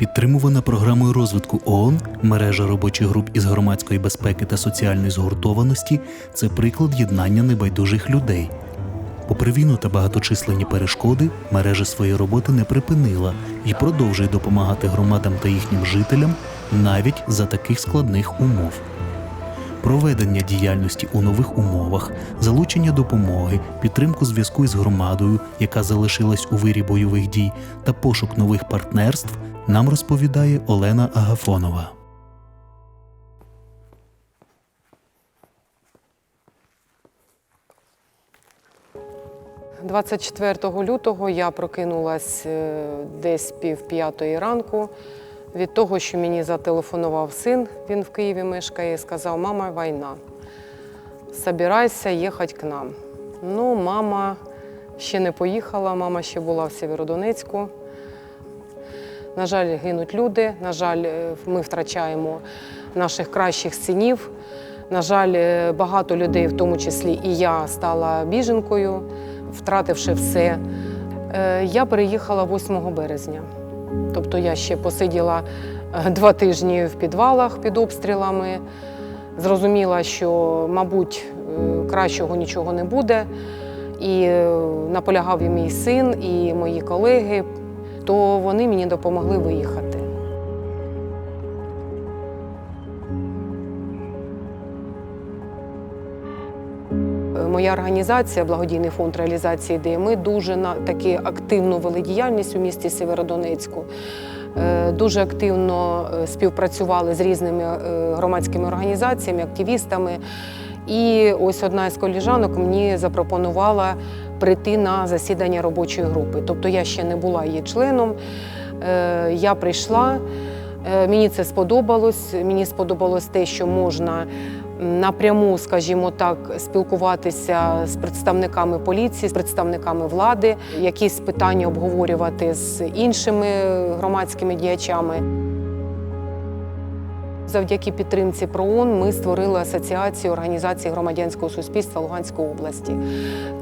Підтримувана програмою розвитку ООН, мережа робочих груп із громадської безпеки та соціальної згуртованості це приклад єднання небайдужих людей. Попри війну та багаточисленні перешкоди, мережа своєї роботи не припинила і продовжує допомагати громадам та їхнім жителям навіть за таких складних умов. Проведення діяльності у нових умовах, залучення допомоги, підтримку зв'язку із громадою, яка залишилась у вирі бойових дій, та пошук нових партнерств нам розповідає Олена Агафонова. – 24 лютого я прокинулась е, десь пів п'ятої ранку від того, що мені зателефонував син, він в Києві мешкає, сказав, мама, війна, собирайся їхати к нам. Ну, мама ще не поїхала, мама ще була в Сєвєродонецьку. На жаль, гинуть люди, на жаль, е, ми втрачаємо наших кращих синів. На жаль, е, багато людей, в тому числі і я, стала біженкою, втративши все. Е, Я переїхала 8 березня. Тобто я ще посиділа два тижні в підвалах під обстрілами. Зрозуміла, що, мабуть, кращого нічого не буде. І наполягав і мій син, і мої колеги, то вони мені допомогли виїхати. Е, Моя організація, благодійний фонд реалізації ідеї, ми дуже на таки активно вели діяльність у місті Сєвєродонецьку. Е, Дуже активно е, співпрацювали з різними громадськими організаціями, активістами. І ось одна із коліжанок мені запропонувала прийти на засідання робочої групи. Тобто я ще не була її членом. Е, Я прийшла. Е, Мені це сподобалось. Мені сподобалось те, що можна напряму, скажімо так, спілкуватися з представниками поліції, з представниками влади, якісь питання обговорювати з іншими громадськими діячами. Завдяки підтримці ПРООН ми створили асоціацію організації громадянського суспільства Луганської області.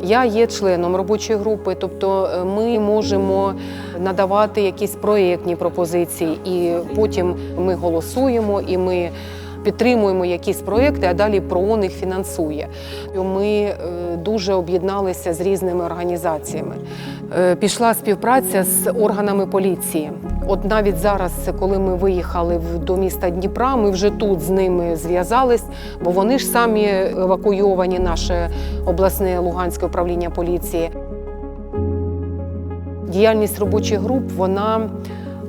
Я є членом робочої групи, тобто е, ми можемо надавати якісь проєктні пропозиції, і потім ми голосуємо і ми. Підтримуємо якісь проекти, а далі ПРООН їх фінансує. Ми е, дуже об'єдналися з різними організаціями. Е, Пішла співпраця з органами поліції. От навіть зараз, коли ми виїхали до міста Дніпра, ми вже тут з ними зв'язались, бо вони ж самі евакуйовані, наше обласне Луганське управління поліції. Діяльність робочих груп вона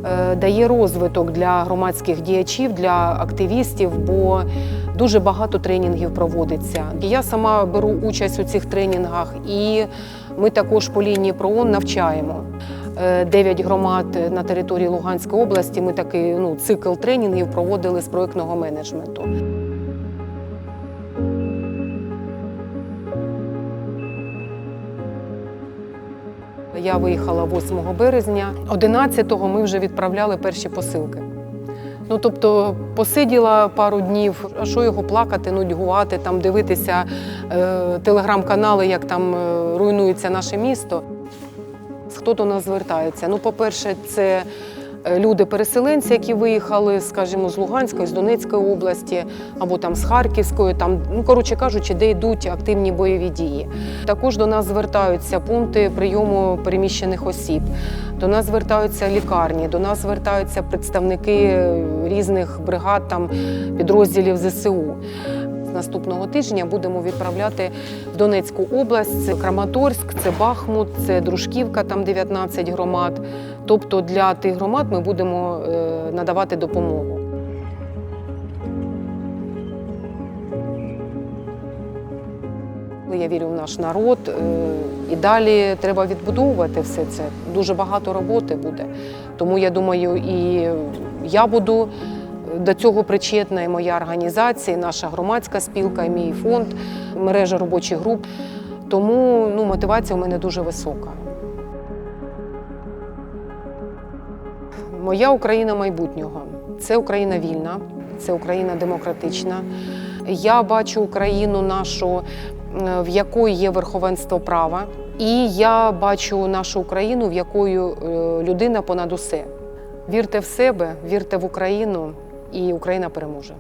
е, дає розвиток для громадських діячів, для активістів, бо дуже багато тренінгів проводиться. Я сама беру участь у цих тренінгах, і ми також по лінії ПРООН навчаємо. Е, Дев'ять громад на території Луганської області. Ми такий ну, цикл тренінгів проводили з проєктного менеджменту. Я виїхала 8 березня. 11-го ми вже відправляли перші посилки. Ну, тобто посиділа пару днів, а що його плакати, нудьгувати, там дивитися е, телеграм-канали, як там е, руйнується наше місто. Хто до нас звертається? Ну, по-перше, це е, люди-переселенці, які виїхали, скажімо, з Луганської, з Донецької області або там з Харківської, там, ну коротше кажучи, де йдуть активні бойові дії. Також до нас звертаються пункти прийому переміщених осіб. До нас звертаються лікарні, до нас звертаються представники різних бригад, там підрозділів ЗСУ. Наступного тижня будемо відправляти в Донецьку область, це Краматорськ, це Бахмут, це Дружківка, там 19 громад. Тобто для тих громад ми будемо е, надавати допомогу. Я вірю в наш народ, е, і далі треба відбудовувати все це. Дуже багато роботи буде. Тому я думаю, і я буду до цього причетна, і моя організація, і наша громадська спілка, і мій фонд, мережа робочих груп. Тому ну, мотивація у мене дуже висока. Моя Україна майбутнього це Україна вільна, це Україна демократична. Я бачу Україну нашу, е, в якої є верховенство права, і я бачу нашу Україну, в якої е, людина понад усе. Вірте в себе, вірте в Україну, і Україна переможе.